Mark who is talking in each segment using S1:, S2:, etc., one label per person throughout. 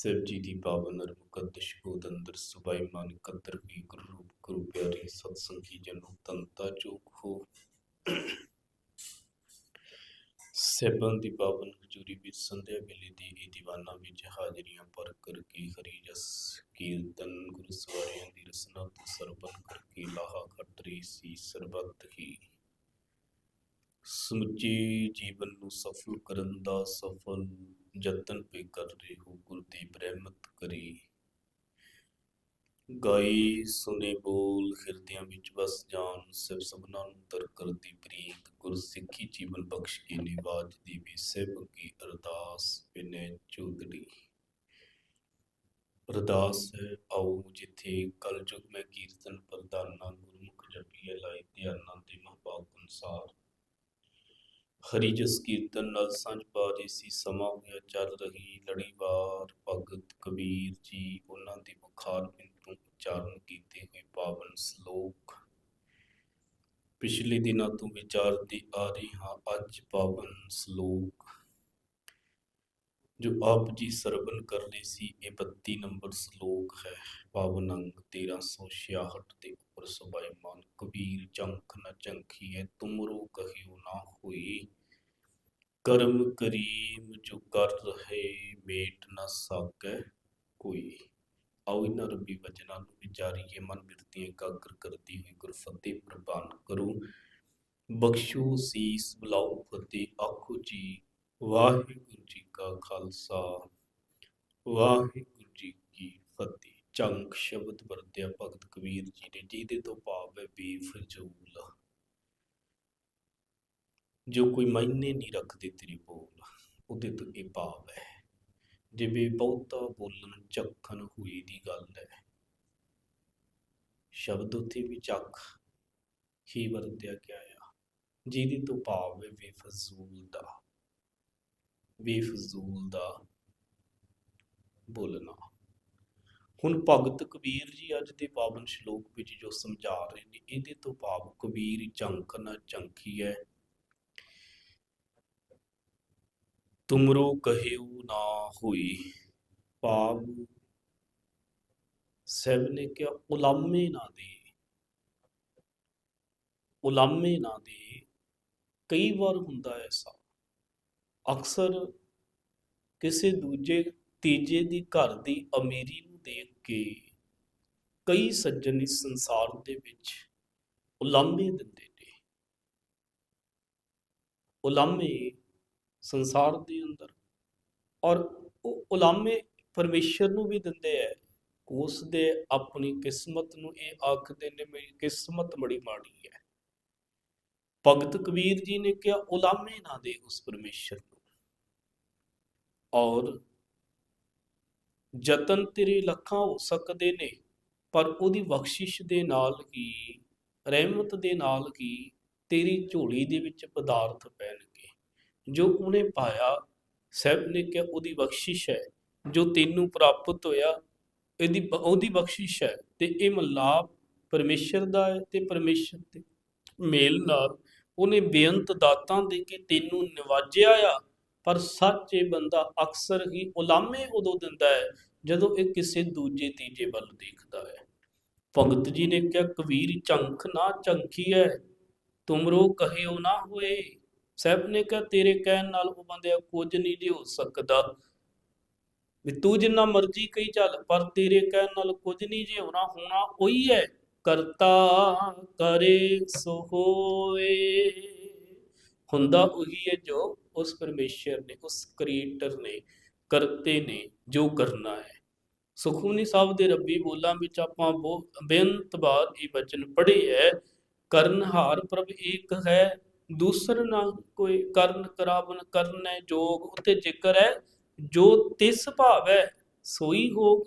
S1: ਸਿਵ ਜੀ ਦੀ ਪਾਵਨ ਅਰ ਮੁਕੱਦਸ ਗੋਦ ਅੰਦਰ ਸੁਬਾਈ ਮਨ ਕਦਰ ਕੀ ਗੁਰੂ ਰੂਪ ਗੁਰੂ ਪਿਆਰੀ ਸਤ ਸੰਗੀ ਜਨੋ ਤੰਤਾ ਚੋਕ ਹੋ। ਸੇਬਨ ਦੀ ਪਾਵਨ ਹਜ਼ੂਰੀ ਵਿੱਚ ਸੰਧਿਆ ਵੇਲੇ ਦੀ ਇਹ ਦੀਵਾਨਾ ਵਿੱਚ ਹਾਜ਼ਰੀਆਂ ਪਰ ਕਰਕੇ ਹਰੀ ਜਸ ਕੀਰਤਨ ਗੁਰੂ ਸਵਾਰਿਆਂ ਦੀ ਰਸਨਾ ਤੇ ਸਰਬਨ ਕਰਕੇ ਲਾਹਾ ਖੱਟਰੀ ਸੀ ਸਰਬੱਤ ਹੀ। ਸਮੁੱਚੇ ਜੀਵਨ ਨੂੰ ਸਫਲ ਕਰਨ ਦਾ ਸਫਲ ਯਤਨ ਪੇ ਕਰ ਰਹੇ ਹੋ ਗੁਰਦੀਪ ਰਹਿਮਤ ਕਰੀ। ਗਾਈ, ਸੁਨੇ, ਬੋਲ, ਹਿਰਦਿਆਂ ਵਿੱਚ ਵਸ ਜਾਣ, ਸਿਰ ਸਭਨਾਂ ਨੂੰ ਦਰ ਕਰਦੀ ਪ੍ਰੀਤ, ਗੁਰਸਿੱਖੀ ਜੀਵਨ ਬਖਸ਼ ਕੇ ਨਿਵਾਜ ਦੀ ਵੀ ਸਿਵ ਕੀ ਅਰਦਾਸ, ਬਿਨੇ ਚੌਧਰੀ। ਅਰਦਾਸ ਹੈ, ਆਓ ਜਿੱਥੇ ਕਲ ਮੈਂ ਕੀਰਤਨ ਪ੍ਰਦਾਨਾ, ਗੁਰਮੁਖ ਜਪੀਏ ਲਾਈ ਧਿਆਨਾਂ ਦੇ ਮਹਬਾਬ ਅਨਸਾਰ। ਹਰੀ ਜਸ ਕੀਰਤਨ ਨਾਲ ਸਾਂਝ ਪਾ ਰਹੀ ਸੀ ਸਮਾਂ ਹੋਇਆ ਚੱਲ ਰਹੀ ਲੜੀਵਾਰ ਭਗਤ ਕਬੀਰ ਜੀ ਉਹਨਾਂ ਦੀ ਬੁਖਾਰ ਬਿੰਤੂ ਉਚਾਰਨ ਕੀਤੇ ਹੋਏ ਪਾਵਨ ਸ਼ਲੋਕ। ਪਿਛਲੇ ਦਿਨਾਂ ਤੋਂ ਵਿਚਾਰਦੇ ਆ ਰਹੀ ਹਾਂ ਅੱਜ ਪਾਵਨ ਸ਼ਲੋਕ। ਜੋ ਆਪ ਜੀ ਸਰਵਨ ਕਰ ਰਹੇ ਸੀ, ਇਹ 32 ਨੰਬਰ ਸ਼ਲੋਕ ਹੈ। ਪਾਵਨ ਅੰਗ 1366 ਦੇ ਉੱਪਰ ਸੁਭਾਈਮਾਨ ਕਬੀਰ ਚੰਖ ਨ ਚੰਖੀਏ ਤੁਮਰੋ ਕਹਿਓ ਨਾ ਹੋਈ। ਕਰਮ ਕਰੀਮ ਜੋ ਕਰ ਰਹੇ ਮੇਟ ਨ ਸਾਕੈ ਕੋਈ। ਆਓ ਇਹਨਾਂ ਰੱਬੀ ਵਚਨਾਂ ਨੂੰ ਵਿਚਾਰੀਏ ਮਨ ਬਿਰਤੀਆਂ ਇਕਾਗਰ ਕਰਦੀ ਹੋਈ ਗੁਰਫਤਿਹ ਪ੍ਰਵਾਨ ਕਰੋ। ਬਖਸ਼ੋ ਸੀਸ, ਬੁਲਾਓ ਫਤਿਹ, ਆਖੋ ਜੀ, ਵਾਹਿਗੁਰੂ ਜੀ ਕਾ ਖਾਲਸਾ, ਵਾਹਿਗੁਰੂ ਜੀ ਕੀ ਫਤਿਹ। ਚੰਕ ਸ਼ਬਦ ਵਰਤਿਆ ਭਗਤ ਕਬੀਰ ਜੀ ਨੇ, ਜਿਹਦੇ ਤੋਂ ਭਾਵ ਹੈ ਬੇਫਜ਼ੂਲ। ਜੋ ਕੋਈ ਮਾਇਨੇ ਨਹੀਂ ਰੱਖਦੇ ਤੇਰੀ ਬੋਲ, ਉਹਦੇ ਤੋਂ ਇਹ ਭਾਵ ਹੈ। ਜਿਵੇਂ ਬਹੁਤਾ ਬੋਲਣ ਚੱਖਣ ਹੋਈ ਦੀ ਗੱਲ ਹੈ। ਸ਼ਬਦ ਉੱਥੇ ਵੀ ਚੱਖ ਹੀ ਵਰਤਿਆ ਗਿਆ ਆ, ਜਿਹਦੇ ਤੋਂ ਭਾਵ ਹੈ ਬੇਫਜ਼ੂਲ ਦਾ। ਬੇਫਜ਼ੂਲ ਦਾ ਬੋਲਣਾ। ਹੁਣ ਭਗਤ ਕਬੀਰ ਜੀ ਅੱਜ ਦੇ ਪਾਵਨ ਸ਼ਲੋਕ ਵਿੱਚ ਜੋ ਸਮਝਾ ਰਹੇ ਨੇ, ਇਹਦੇ ਤੋਂ ਭਾਵ ਕਬੀਰ ਚੰਕ ਨਾ ਚੰਕੀ ਹੈ ਤੁਮਰੋ ਕਹਿਓ ਨਾ ਹੋਈ। ਭਾਵ ਸਭ ਨੇ ਕਿਹਾ, ਉਲਾਮੇ ਨਾ ਦੇ। ਉਲਾਮੇ ਨਾ ਦੇ। ਕਈ ਵਾਰ ਹੁੰਦਾ ਹੈ ਐਸਾ, ਅਕਸਰ ਕਿਸੇ ਦੂਜੇ, ਤੀਜੇ ਦੀ ਘਰ ਦੀ ਅਮੀਰੀ ਦੇਖ ਕੇ ਕਈ ਸੱਜਣ ਇਸ ਸੰਸਾਰ ਦੇ ਵਿੱਚ ਉਲਾਮੇ ਦਿੰਦੇ ਨੇ। ਉਲਾਮੇ ਸੰਸਾਰ ਦੇ ਅੰਦਰ ਔਰ ਉਹ ਉਲਾਮੇ ਪਰਮੇਸ਼ਰ ਨੂੰ ਵੀ ਦਿੰਦੇ ਐ। ਉਸ ਦੇ ਆਪਣੀ ਕਿਸਮਤ ਨੂੰ ਇਹ ਆਖਦੇ ਨੇ, ਮੇਰੀ ਕਿਸਮਤ ਬੜੀ ਮਾੜੀ ਹੈ ਭਗਤ ਕਬੀਰ ਜੀ ਨੇ ਕਿਹਾ, ਉਲਾਮੇ ਨਾ ਦੇ ਉਸ ਪਰਮੇਸ਼ਰ ਨੂੰ। ਔਰ ਯਤਨ ਤੇਰੇ ਲੱਖਾਂ ਹੋ ਸਕਦੇ ਨੇ, ਪਰ ਉਹਦੀ ਬਖਸ਼ਿਸ਼ ਦੇ ਨਾਲ ਹੀ ਰਹਿਮਤ ਦੇ ਨਾਲ ਹੀ ਤੇਰੀ ਝੋਲੀ ਦੇ ਵਿੱਚ ਪਦਾਰਥ ਪੈਣਗੇ? ਜੋ ਉਹਨੇ ਪਾਇਆ ਸਭ ਨੇ ਕਿਹਾ, ਉਹਦੀ ਬਖਸ਼ਿਸ਼ ਹੈ। ਜੋ ਤੈਨੂੰ ਪ੍ਰਾਪਤ ਹੋਇਆ, ਇਹਦੀ ਬ- ਉਹਦੀ ਬਖਸ਼ਿਸ਼ ਹੈ। ਤੇ ਇਹ ਮਲਾਪ ਪਰਮੇਸ਼ਰ ਦਾ ਹੈ ਤੇ ਪਰਮੇਸ਼ਰ ਦੇ ਮੇਲ ਨਾਲ ਉਹਨੇ ਬੇਅੰਤ ਦਾਤਾਂ ਦੇ ਕੇ ਤੈਨੂੰ ਨਿਵਾਜਿਆ ਆ। ਪਰ ਸੱਚ ਇਹ ਬੰਦਾ ਅਕਸਰ ਹੀ ਉਲਾਮੇ ਉਦੋਂ ਦਿੰਦਾ ਹੈ ਜਦੋਂ ਇਹ ਕਿਸੇ ਦੂਜੇ ਤੀਜੇ ਵੱਲ ਦੇਖਦਾ ਹੈ। ਭਗਤ ਜੀ ਨੇ ਕਿਹਾ, ਕਬੀਰ ਚੰਖ ਨਾ ਚੰਖੀ ਹੈ ਤੁਮਰੋ ਕਹਿਓ ਨਾ ਹੋਏ। ਸਹਿਬ ਨੇ ਕਿਹਾ, ਤੇਰੇ ਕਹਿਣ ਨਾਲ ਉਹ ਬੰਦਿਆ ਕੁਝ ਨਹੀਂ ਜੇ ਹੋ ਸਕਦਾ। ਵੀ ਤੂੰ ਜਿੰਨਾ ਮਰਜ਼ੀ ਕਹੀ ਚੱਲ, ਪਰ ਤੇਰੇ ਕਹਿਣ ਨਾਲ ਕੁਝ ਨਹੀਂ ਜੇ ਹੋਣਾ ਹੋਣਾ ਉਹੀ ਹੈ ਕਰਤਾ ਕਰੇ ਸੋ ਹੋਏ। ਹੁੰਦਾ ਉਹੀ ਹੈ ਜੋ ਉਸ ਪਰਮੇਸ਼ਰ ਨੇ, ਉਸ ਕ੍ਰੀਏਟਰ ਨੇ, ਕਰਤੇ ਨੇ ਜੋ ਕਰਨਾ ਹੈ। ਸੁਖਮਨੀ ਸਾਹਿਬ ਦੇ ਰੱਬੀ ਬੋਲਾਂ ਵਿੱਚ ਆਪਾਂ ਬਹੁਤ ਬੇਅੰਤ ਵਾਰ ਇਹ ਬਚਨ ਪੜ੍ਹੇ ਹੈ ਕਰਨਹਾਰ ਪ੍ਰਭ ਏਕ ਹੈ, ਦੂਸਰ ਨਾ ਕੋਈ ਕਰਨ ਕਰਾਵਨ ਕਰਨੈ ਜੋਗ, ਉੱਤੇ ਜ਼ਿਕਰ ਹੈ, ਜੋ ਤਿਸ ਭਾਵ ਹੈ ਸੋਈ ਹੋ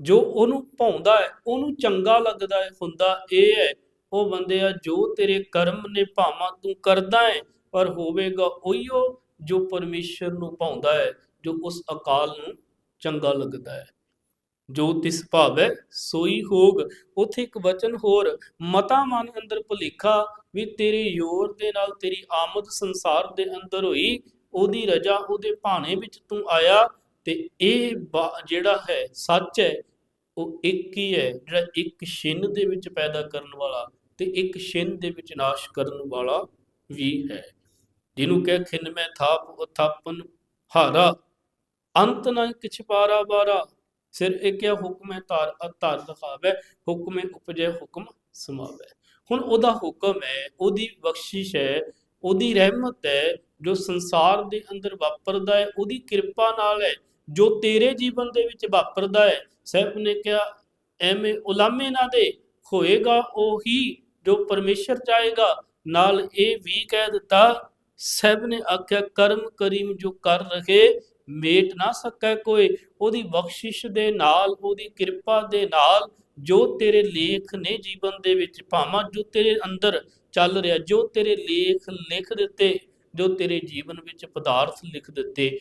S1: ਜੋ ਉਹਨੂੰ ਭਾਉਂਦਾ ਹੈ, ਉਹਨੂੰ ਚੰਗਾ ਲੱਗਦਾ ਹੈ, ਹੁੰਦਾ ਇਹ ਹੈ, ਉਹ ਬੰਦਿਆ, ਜੋ ਤੇਰੇ ਕਰਮ ਨੇ ਭਾਵਾਂ ਤੂੰ ਕਰਦਾ ਹੈ ਪਰ ਹੋਵੇਗਾ ਉਹੀਓ ਜੋ ਪਰਮੇਸ਼ਰ ਨੂੰ ਪਾਉਂਦਾ ਹੈ, ਜੋ ਉਸ ਅਕਾਲ ਨੂੰ ਚੰਗਾ ਲੱਗਦਾ ਹੈ। ਜੋ ਤਿਸ ਭਾਵੈ, ਸੋਈ ਹੋਗ। ਉਥੇ ਇੱਕ ਵਚਨ ਹੋਰ, ਮਤਾ ਮਨ ਅੰਦਰ ਭੁਲੇਖਾ ਵੀ ਤੇਰੇ ਯੋਰ ਦੇ ਨਾਲ ਤੇਰੀ ਆਮਦ ਸੰਸਾਰ ਦੇ ਅੰਦਰ ਹੋਈ, ਉਹਦੀ ਰਜਾ ਉਹਦੇ ਭਾਣੇ ਵਿੱਚ ਤੂੰ ਆਇਆ ਤੇ ਇਹ ਬਾ- ਜਿਹੜਾ ਹੈ, ਸੱਚ ਹੈ, ਉਹ ਇੱਕ ਹੀ ਹੈ, ਜਿਹੜਾ ਇੱਕ ਛਿੰਨ ਦੇ ਵਿੱਚ ਪੈਦਾ ਕਰਨ ਵਾਲਾ ਤੇ ਇੱਕ ਛਿੰਨ ਦੇ ਵਿੱਚ ਨਾਸ਼ ਕਰਨ ਵਾਲਾ ਵੀ ਹੈ। ਜਿਹਨੂੰ ਕਹਿ ਖਿੰਨ ਮੈਂ ਥਾਪ ਉਥਾਪਨ ਹਾਰਾ ਅੰਤ ਨਾ ਕਿਛ ਪਾਰਾ ਬਾਰਾ ਸਿਰ ਏਕਿਆ ਹੁਕਮ ਹੈ ਧਾਰ ਧਾਰ ਦਿਖਾਵੇ ਹੁਕਮੇ ਉਪਜੇ ਹੁਕਮ ਸਮਾਵੇ। ਹੁਣ ਉਹਦਾ ਹੁਕਮ ਹੈ ਉਹਦੀ ਬਖਸ਼ਿਸ਼ ਹੈ ਉਹਦੀ ਰਹਿਮਤ ਹੈ ਜੋ ਸੰਸਾਰ ਦੇ ਅੰਦਰ ਵਾਪਰਦਾ ਹੈ ਉਹਦੀ ਕਿਰਪਾ ਨਾਲ ਹੈ ਜੋ ਤੇਰੇ ਜੀਵਨ ਦੇ ਵਿੱਚ ਵਾਪਰਦਾ ਹੈ। ਸਾਹਿਬ ਨੇ ਕਿਹਾ ਐਵੇਂ ਉਲਾਮੇ ਨਾ ਦੇ ਹੋਏਗਾ ਉਹੀ ਜੋ ਪਰਮੇਸ਼ਰ ਚਾਹੇਗਾ। ਨਾਲ ਇਹ ਵੀ ਕਹਿ ਦਿੱਤਾ ਸਭ ਨੇ ਆਖਿਆ, ਕਰਮ ਕਰੀਮ ਜੋ ਕਰ ਰਹੇ, ਮੇਟ ਨਾ ਸਕੈ ਕੋਈ। ਉਹਦੀ ਬਖਸ਼ਿਸ਼ ਦੇ ਨਾਲ, ਉਹਦੀ ਕਿਰਪਾ ਦੇ ਨਾਲ ਜੋ ਤੇਰੇ ਲੇਖ ਨੇ ਜੀਵਨ ਦੇ ਵਿੱਚ, ਭਾਵਾਂ ਜੋ ਤੇਰੇ ਅੰਦਰ ਚੱਲ ਰਿਹਾ, ਜੋ ਤੇਰੇ ਲੇਖ ਲਿਖ ਦਿੱਤੇ, ਜੋ ਤੇਰੇ ਜੀਵਨ ਵਿੱਚ ਪਦਾਰਥ ਲਿਖ ਦਿੱਤੇ